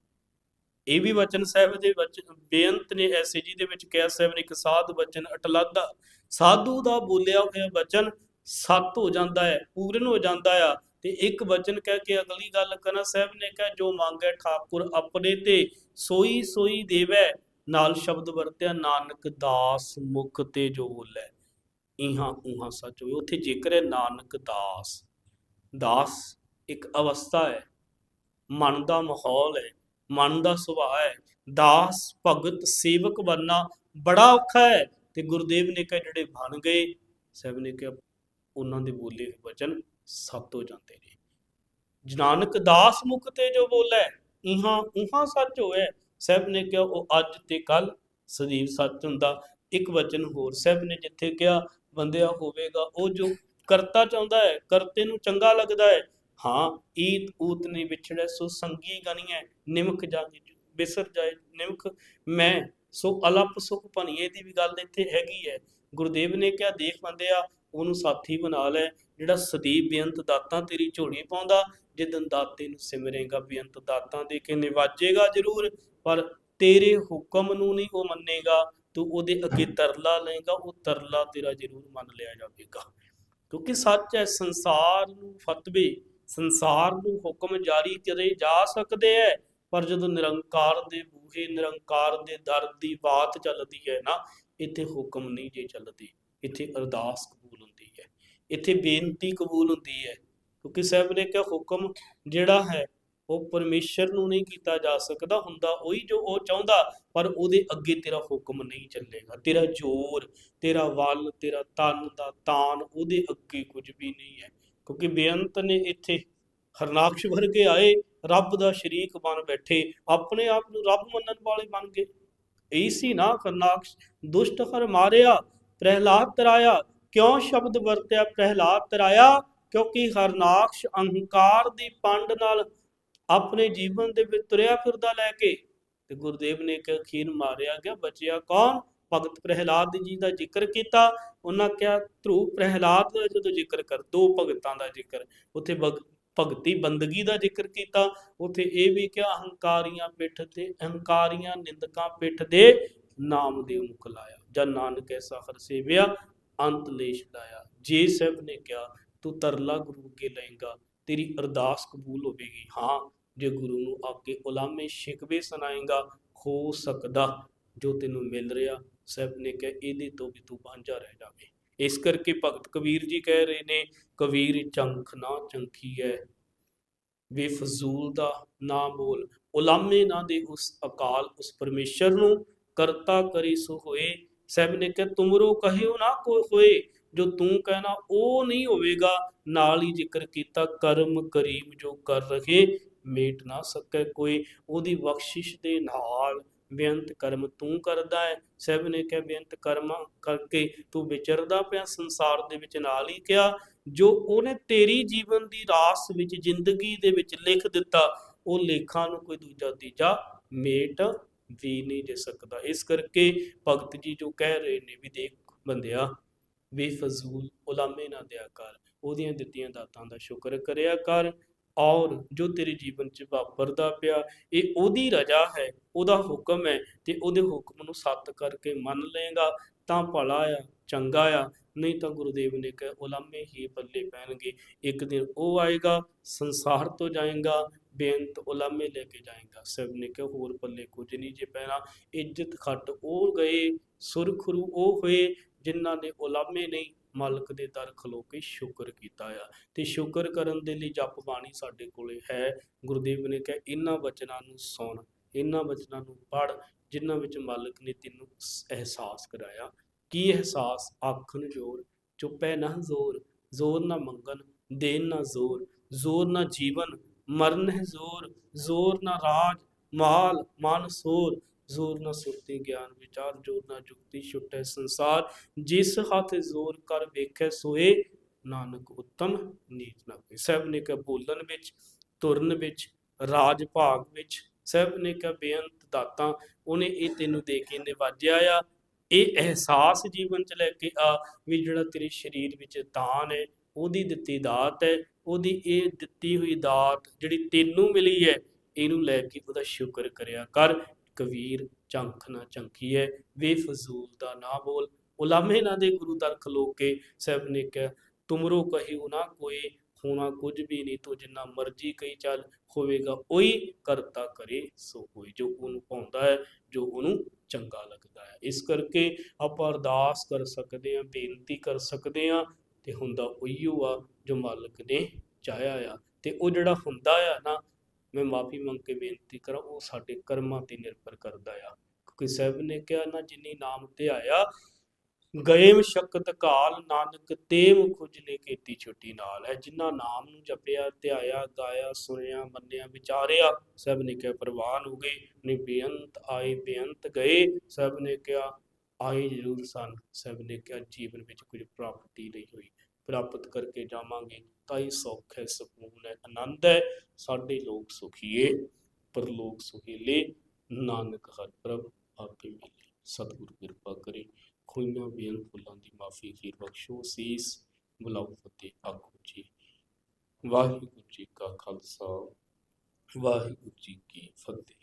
S1: ਇਹ ਵੀ ਵਚਨ ਸਾਹਿਬ ਦੇ ਵਚਨ ਬੇਅੰਤ ਨੇ ਐਸੇ ਜੀ ਦੇ ਵਿੱਚ ਕਿਹਾ, ਸਾਹਿਬ ਨੇ ਇੱਕ ਸਾਧ ਵਚਨ ਅਟਲਾਦਾ। ਸਾਧੂ ਦਾ ਬੋਲਿਆ ਹੋਇਆ ਵਚਨ ਸੱਤ ਹੋ ਜਾਂਦਾ ਹੈ, ਪੂਰਨ ਹੋ ਜਾਂਦਾ ਆ। ਤੇ ਇੱਕ ਵਚਨ ਕਹਿ ਕੇ ਅਗਲੀ ਗੱਲ ਕਰਨਾ ਸਾਹਿਬ ਨੇ ਕਿਹਾ, ਜੋ ਮੰਗੇ ਠਾਕੁਰ ਆਪਣੇ ਤੇ, ਸੋਈ ਸੋਈ ਦੇਵੈ, ਨਾਲ ਸ਼ਬਦ ਵਰਤਿਆ, ਨਾਨਕ ਦਾਸ ਮੁਖ ਤੇ ਜੋ ਬੋਲੇ। ਇਹਾਂ ਉਹਾਂ ਸੱਚ ਹੋਵੇ ਉੱਥੇ ਜੇਕਰ ਹੈ ਨਾਨਕ ਦਾਸ। ਦਾਸ ਇੱਕ ਅਵਸਥਾ ਹੈ, ਮਨ ਦਾ ਮਾਹੌਲ ਹੈ। ਮਨ ਦਾ ਸੁਭਾਅ ਹੈ। ਦਾਸ, ਭਗਤ, ਸੇਵਕ ਬਣਨਾ ਬੜਾ ਔਖਾ ਹੈ ਤੇ ਗੁਰਦੇਵ ਨੇ ਕਿਹਾ, ਜਿਹੜੇ ਬਣ ਗਏ ਸਾਹਿਬ ਨੇ ਕਿਹਾ, ਉਹਨਾਂ ਦੇ ਬੋਲੇ ਵਚਨ ਸੱਤ ਹੋ ਜਾਂਦੇ ਨੇ। ਨਾਨਕ ਦਾਸ ਮੁਖ ਤੇ ਜੋ ਬੋਲੇ ਇਹਾਂ ਉਹਾਂ ਸੱਚ ਹੋਇਆ। ਸਾਹਿਬ ਨੇ ਕਿਹਾ, ਉਹ ਅੱਜ ਤੇ ਕੱਲ ਸਦੀਵ ਸੱਚ ਹੁੰਦਾ। ਇੱਕ ਵਚਨ ਹੋਰ ਸਾਹਿਬ ਨੇ ਜਿੱਥੇ ਕਿਹਾ, ਬੰਦਿਆ ਹੋਵੇਗਾ, ਉਹ ਜੋ ਕਰਤਾ ਚਾਹੁੰਦਾ ਹੈ, ਕਰਤੇ ਨੂੰ ਚੰਗਾ ਲੱਗਦਾ ਹੈ ਹਾਂ, ਈਤ ਊਤ ਨੇ ਵਿਛੜੈ, ਸੋ ਸੰਗੀ ਗਣੀਐ ਨਿਮਕ ਜਾਗੇ ਬਿਸਰ ਜਾਏ ਨਿਮਕ ਮੈਂ, ਸੋ ਅਲਪ ਸੁਖ ਭਣੀਏ ਦੀ ਵੀ ਗੱਲ ਇੱਥੇ ਹੈਗੀ ਹੈ ਗੁਰਦੇਵ ਨੇ ਕਿਹਾ, ਦੇਖ ਬੰਦਿਆ, ਉਹਨੂੰ ਸਾਥੀ ਬਣਾ ਲੈ, ਜਿਹੜਾ ਸਦੀਪ ਬੇਅੰਤ ਦਾਤਾਂ ਤੇਰੀ ਝੋਲੀ ਪਾਉਂਦਾ ਜਿੱਦਨ ਦਾਤੇ ਨੂੰ ਸਿਮਰੇਗਾ ਬੇਅੰਤ ਦਾਤਾਂ ਦੇ ਕੇ ਨਿਵਾਜੇਗਾ ਜ਼ਰੂਰ, ਪਰ ਤੇਰੇ ਹੁਕਮ ਨੂੰ ਨਹੀਂ ਉਹ ਮੰਨੇਗਾ, ਤੂੰ ਉਹਦੇ ਅੱਗੇ ਤਰਲਾ ਲਏਗਾ, ਉਹ ਤਰਲਾ ਤੇਰਾ ਜ਼ਰੂਰ ਮੰਨ ਲਿਆ ਜਾਵੇਗਾ। ਕਿਉਂਕਿ ਸੱਚ ਹੈ ਸੰਸਾਰ ਨੂੰ ਫਤਵੇ ਸੰਸਾਰ ਨੂੰ ਹੁਕਮ ਜਾਰੀ ਕਰੇ ਜਾ ਸਕਦੇ ਹੈ ਪਰ ਜਦੋਂ ਨਿਰੰਕਾਰ ਦੇ ਬੂਹੇ, ਨਿਰੰਕਾਰ ਦੇ ਦਰ ਦੀ ਬਾਤ ਚੱਲਦੀ ਹੈ ਨਾ, ਇੱਥੇ ਹੁਕਮ ਨਹੀਂ ਜੇ ਚੱਲਦੇ। ਇੱਥੇ ਅਰਦਾਸ ਕਬੂਲ ਹੁੰਦੀ ਹੈ ਇੱਥੇ ਬੇਨਤੀ ਕਬੂਲ ਹੁੰਦੀ ਹੈ ਕਿਉਂਕਿ ਸਾਹਿਬ ਨੇ ਕਿਹਾ, ਹੁਕਮ ਜਿਹੜਾ ਹੈ, ਉਹ ਪਰਮੇਸ਼ਰ ਨੂੰ ਨਹੀਂ ਕੀਤਾ ਜਾ ਸਕਦਾ। ਹੁੰਦਾ ਉਹੀ ਜੋ ਉਹ ਚਾਹੁੰਦਾ, ਪਰ ਉਹਦੇ ਅੱਗੇ ਤੇਰਾ ਹੁਕਮ ਨਹੀਂ ਚੱਲੇਗਾ। ਤੇਰਾ ਜ਼ੋਰ, ਤੇਰਾ ਵੱਲ, ਤੇਰਾ ਤਨ ਦਾ ਤਾਨ ਉਹਦੇ ਅੱਗੇ ਕੁਝ ਵੀ ਨਹੀਂ ਹੈ ਕਿਉਂਕਿ ਬੇਅੰਤ ਨੇ ਇੱਥੇ ਹਰਨਾਕਸ਼ ਵਰਗੇ ਆਏ, ਰੱਬ ਦਾ ਸ਼ਰੀਕ ਬਣ ਬੈਠੇ, ਆਪਣੇ ਆਪ ਨੂੰ ਰੱਬ ਮੰਨਣ ਵਾਲੇ ਬਣ ਗਏ। ਇਹੀ ਸੀ ਨਾ ਹਰਨਾਕਸ਼, ਦੁਸ਼ਟ ਹਰ ਮਾਰਿਆ, ਪ੍ਰਹਿਲਾਦ ਤਰਾਇਆ। ਕਿਉਂ ਸ਼ਬਦ ਵਰਤਿਆ ਪ੍ਰਹਿਲਾਦ ਤਰਾਇਆ? ਕਿਉਂਕਿ ਹਰਨਾਕਸ਼ ਅਹੰਕਾਰ ਦੀ ਪੰਡ ਨਾਲ ਆਪਣੇ ਜੀਵਨ ਦੇ ਵਿੱਚ ਤੁਰਿਆ ਫਿਰਦਾ ਲੈ ਕੇ। ਤੇ ਗੁਰਦੇਵ ਨੇ ਇੱਕ ਅਖੀਰ ਮਾਰਿਆ ਗਿਆ, ਬਚਿਆ ਕੌਣ? ਭਗਤ ਪ੍ਰਹਿਲਾਦ ਜੀ ਦਾ ਜ਼ਿਕਰ ਕੀਤਾ, ਉਹਨਾਂ ਕਿਹਾ ਧਰੂ ਪ੍ਰਹਿਲਾਦ ਦਾ ਜਦੋਂ ਜ਼ਿਕਰ ਕਰ, ਦੋ ਭਗਤਾਂ ਦਾ ਜ਼ਿਕਰ, ਉੱਥੇ ਭਗਤੀ ਬੰਦਗੀ ਦਾ ਜ਼ਿਕਰ ਕੀਤਾ, ਉੱਥੇ ਇਹ ਵੀ ਕਿਹਾ, ਅਹੰਕਾਰੀਆਂ ਪਿੱਠ ਤੇ, ਅਹੰਕਾਰੀਆਂ ਨਿੰਦਕਾਂ ਪਿੱਠ ਦੇ ਨਾਮ ਦੇ ਮੁਖ ਲਾਇਆ ਜਨ ਨਾਨਕ ਐਸਾ ਹਰ ਸੇਵਿਆ, ਅੰਤ ਲੇਸ਼ ਲਾਇਆ, ਜੇ ਸਭ ਨੇ ਕਿਹਾ, ਤੂੰ ਤਰਲਾ ਗੁਰੂ ਅੱਗੇ ਲਏਗਾ, ਤੇਰੀ ਅਰਦਾਸ ਕਬੂਲ ਹੋਵੇਗੀ, ਹਾਂ, ਜੇ ਗੁਰੂ ਨੂੰ ਆਪਕੇ ਉਲਾਮੇ ਸ਼ਿਕਵੇ ਸੁਣਾਏਗਾ, ਹੋ ਸਕਦਾ ਜੋ ਤੈਨੂੰ ਮਿਲ ਰਿਹਾ, ਸਭ ਨੇ ਕਿਹਾ, ਇਹਦੇ ਤੋਂ ਵੀ ਤੂੰ ਵਾਂਝਾ ਰਹਿ ਜਾਵੇਂ। ਇਸ ਕਰਕੇ ਭਗਤ ਕਬੀਰ ਜੀ ਕਹਿ ਰਹੇ ਨੇ, ਕਬੀਰ ਚੰਖ ਨਾ ਚੰਖੀ ਹੈ ਬੇਫਜ਼ੂਲ ਦਾ ਨਾ ਬੋਲ। ਉਲਾਮੇ ਨਾ ਦੇ ਉਸ ਅਕਾਲ, ਉਸ ਪਰਮੇਸ਼ਰ ਨੂੰ ਕਰਤਾ ਕਰੀ ਸੋ ਹੋਏ। ਸਭ ਨੇ ਕਿਹਾ, ਤੁਮਰੋ ਕਹਿਓ ਨਾ ਕੋਈ ਹੋਏ। ਜੋ ਤੂੰ ਕਹਿਣਾ, ਉਹ ਨਹੀਂ ਹੋਵੇਗਾ। ਨਾਲ ਹੀ ਜ਼ਿਕਰ ਕੀਤਾ, ਕਰਮ ਕਰੀਮ ਜੋ ਕਰ ਰਹੇ, ਮੇਟ ਨਾ ਸਕੈ ਕੋਈ। ਉਹਦੀ ਬਖਸ਼ਿਸ਼ ਦੇ ਨਾਲ ਬੇਅੰਤ ਕਰਮ ਤੂੰ ਕਰਦਾ ਹੈ। ਸਭ ਨੇ ਕਿਹਾ, ਬੇਅੰਤ ਕਰਮਾਂ ਕਰਕੇ ਤੂੰ ਵਿਚਰਦਾ ਪਿਆ। ਸੰਸਾਰ ਦੇ ਵਿੱਚ ਨਾਲ ਹੀ ਕਿਹਾ, ਜੋ ਉਹਨੇ ਤੇਰੀ ਜੀਵਨ ਦੀ ਰਾਸ ਵਿੱਚ, ਜ਼ਿੰਦਗੀ ਦੇ ਵਿੱਚ ਲਿਖ ਦਿੱਤਾ, ਉਹ ਲੇਖਾਂ ਨੂੰ ਕੋਈ ਦੂਜਾ ਤੀਜਾ ਮੇਟ ਵੀ ਨਹੀਂ ਦੇ ਸਕਦਾ। ਇਸ ਕਰਕੇ ਭਗਤ ਜੀ ਜੋ ਕਹਿ ਰਹੇ ਨੇ ਵੀ ਦੇਖ ਬੰਦਿਆ, ਬੇਫਜ਼ੂਲ, ਉਲਾਮੇ ਨਾ ਦਿਆ ਕਰ। ਉਹਦੀਆਂ ਦਿੱਤੀਆਂ ਦਾਤਾਂ ਦਾ ਸ਼ੁਕਰ ਕਰਿਆ ਕਰ। ਔਰ ਜੋ ਤੇਰੇ ਜੀਵਨ 'ਚ ਵਾਪਰਦਾ ਪਿਆ, ਇਹ ਉਹਦੀ ਰਜ਼ਾ ਹੈ, ਉਹਦਾ ਹੁਕਮ ਹੈ ਤੇ ਉਹਦੇ ਹੁਕਮ ਨੂੰ ਸੱਤ ਕਰਕੇ ਮੰਨ ਲਏਗਾ, ਤਾਂ ਭਲਾ ਆ, ਚੰਗਾ ਆ, ਨਹੀਂ ਤਾਂ ਗੁਰੂਦੇਵ ਨੇ ਕਿਹਾ, ਉਲਾਮੇ ਹੀ ਪੱਲੇ ਪੈਣਗੇ। ਇੱਕ ਦਿਨ ਉਹ ਆਏਗਾ, ਸੰਸਾਰ ਤੋਂ ਜਾਏਗਾ, ਬੇਅੰਤ ਉਲਾਮੇ ਲੈ ਕੇ ਜਾਏਗਾ। ਸਭ ਨੇ ਕਿਹਾ, ਹੋਰ ਪੱਲੇ ਕੁਝ ਨਹੀਂ ਜੇ ਪੈਣਾ। ਇੱਜ਼ਤ ਖੱਟ ਉਹ ਗਏ, ਸੁਰਖਰੂ ਉਹ ਹੋਏ, ਜਿਨ੍ਹਾਂ ਨੇ ਉਲਾਮੇ ਨਹੀਂ ਮਾਲਕ ਦੇ ਦਰ ਖਲੋ ਕੇ ਸ਼ੁਕਰ ਕੀਤਾ ਆ। ਤੇ ਸ਼ੁਕਰ ਕਰਨ ਦੇ ਲਈ ਜਪ ਬਾਣੀ ਸਾਡੇ ਕੋਲੇ ਹੈ। ਗੁਰਦੇਵ ਨੇ ਕਿਹਾ ਇਹਨਾਂ ਵਚਨਾਂ ਨੂੰ ਸੁਣ ਇਹਨਾਂ ਵਚਨਾਂ ਨੂੰ ਪੜ ਜਿਨ੍ਹਾਂ ਵਿੱਚ ਮਾਲਕ ਨੇ ਤੈਨੂੰ ਅਹਿਸਾਸ ਕਰਾਇਆ। ਕੀ ਅਹਿਸਾਸ? ਆਖਣ ਜੋਰ, ਚੁੱਪੈ ਨਾ ਜ਼ੋਰ ਜ਼ੋਰ ਨਾ ਮੰਗਣ, ਦੇਣ ਨਾ ਜ਼ੋਰ ਜ਼ੋਰ ਨਾ ਜੀਵਨ, ਮਰਨ ਹੈ ਜ਼ੋਰ ਜ਼ੋਰ ਨਾ ਰਾਜ, ਮਾਲ, ਮਨ ਸੋਰ ਜ਼ੋਰ ਨਾ ਸੁਰਤੀ ਗਿਆਨ ਵਿਚਾਰ, ਜੋਰ ਨਾ ਜੁਗਤੀ ਛੁਟੈ ਸੰਸਾਰ। ਜਿਸ ਹੱਥ ਜ਼ੋਰ ਕਰ ਵੇਖੈ, ਸੋਏ ਨਾਨਕ ਉੱਤਮ ਨੀਤ ਨਾ ਕੋਈ ਸਭ ਨੇ ਕਿਹਾ ਬੋਲਣ ਵਿੱਚ ਤੁਰਨ ਵਿੱਚ, ਰਾਜ ਭਾਗ ਵਿੱਚ। ਸਭ ਨੇ ਕਿਹਾ, ਬੇਅੰਤ ਦਾਤਾਂ, ਉਹਨੇ ਇਹ ਤੈਨੂੰ ਦੇ ਕੇ ਨਿਵਾਜਿਆ ਆ। ਇਹ ਅਹਿਸਾਸ ਜੀਵਨ ਚ ਲੈ ਕੇ ਆ ਵੀ ਜਿਹੜਾ ਤੇਰੇ ਸਰੀਰ ਵਿੱਚ ਦਾਨ ਹੈ, ਉਹਦੀ ਦਿੱਤੀ ਦਾਤ ਹੈ। ਉਹਦੀ ਇਹ ਦਿੱਤੀ ਹੋਈ ਦਾਤ ਜਿਹੜੀ ਤੈਨੂੰ ਮਿਲੀ ਹੈ, ਇਹਨੂੰ ਲੈ ਕੇ ਉਹਦਾ ਸ਼ੁਕਰ ਕਰਿਆ ਕਰ। ਕਬੀਰ ਚੰਖ ਨਾ ਚੰਕੀ ਹੈ ਬੇਫਜ਼ੂਲ ਦਾ ਨਾ ਬੋਲ। ਉਲਾਮੇ ਨਾ ਦੇ ਗੁਰੂ ਦਰ ਖਲੋ ਕੇ ਨੇ ਕਿਹਾ, ਤੁਮਰੋ ਕਹੀ ਨਾ ਕੋਈ, ਹੋਣਾ ਕੁਝ ਵੀ ਨਹੀਂ, ਤੋ ਜਿੰਨਾ ਮਰਜ਼ੀ ਕਹੀ ਚੱਲ, ਹੋਵੇਗਾ ਉਹੀ ਕਰਤਾ ਕਰੇ ਸੋ ਹੋਈ ਜੋ ਉਹਨੂੰ ਪਾਉਂਦਾ ਹੈ, ਜੋ ਉਹਨੂੰ ਚੰਗਾ ਲੱਗਦਾ ਹੈ। ਇਸ ਕਰਕੇ ਆਪਾਂ ਅਰਦਾਸ ਕਰ ਸਕਦੇ ਹਾਂ, ਬੇਨਤੀ ਕਰ ਸਕਦੇ ਹਾਂ, ਤੇ ਹੁੰਦਾ ਉਹੀਓ ਆ ਜੋ ਮਾਲਕ ਨੇ ਚਾਹਿਆ ਆ। ਤੇ ਉਹ ਜਿਹੜਾ ਹੁੰਦਾ ਆ ਨਾ ਮੈਂ ਮਾਫੀ ਮੰਗ ਕੇ ਬੇਨਤੀ ਕਰਾਂ, ਉਹ ਸਾਡੇ ਕਰਮਾਂ ਤੇ ਨਿਰਭਰ ਕਰਦਾ ਆ। ਕਿਉਂਕਿ ਸਾਹਿਬ ਨੇ ਕਿਹਾ ਨਾ, ਜਿਨੀ ਨਾਮ ਤੇ ਆਇਆ, ਗਏ ਮਸ਼ਕਤ ਕਾਲ, ਨਾਨਕ ਤੇ ਮੁਖ ਕੀਤੀ ਛੁੱਟੀ ਨਾਲ। ਹੈ ਜਿਨ੍ਹਾਂ ਨਾਮ ਨੂੰ ਜਪਿਆ, ਧਿਆਇਆ, ਗਾਇਆ, ਸੁਣਿਆ, ਮੰਨਿਆ, ਵਿਚਾਰਿਆ ਸਭ ਨੇ ਕਿਹਾ, ਪ੍ਰਵਾਨ ਹੋ ਗਏ, ਨਹੀਂ ਬੇਅੰਤ ਆਏ, ਬੇਅੰਤ ਗਏ। ਸਭ ਨੇ ਕਿਹਾ, ਆਏ ਜ਼ਰੂਰ ਸਨ। ਸਭ ਨੇ ਕਿਹਾ, ਜੀਵਨ ਵਿੱਚ ਕੁਝ ਪ੍ਰਾਪਤੀ ਨਹੀਂ ਹੋਈ। ਪ੍ਰਾਪਤ ਕਰਕੇ ਜਾਵਾਂਗੇ। ਤਾਂ ਹੀ ਸੁੱਖ ਹੈ ਸਕੂਨ ਹੈ। ਆਨੰਦ ਹੈ, ਸਾਡੇ ਲੋਕ ਸੁਖੀਏ ਪਰਲੋਕ ਸੁਖੀਲੇ ਨਾਨਕ ਹਰ ਪ੍ਰਭ ਆਪੇ ਮਿਲੇ। ਸਤਿਗੁਰ ਕਿਰਪਾ ਕਰੇ, ਖੋਈਆਂ ਬੇਅੰਤ ਫੁੱਲਾਂ ਦੀ ਮਾਫੀ ਖੀਰ ਬਖਸ਼ੋ, ਸੀਸ ਬੁਲਾਓ ਫਤਿਹ ਆਖੋ ਜੀ। ਵਾਹਿਗੁਰੂ ਜੀ ਕਾ ਖਾਲਸਾ, ਵਾਹਿਗੁਰੂ ਜੀ ਕੀ ਫਤਿਹ।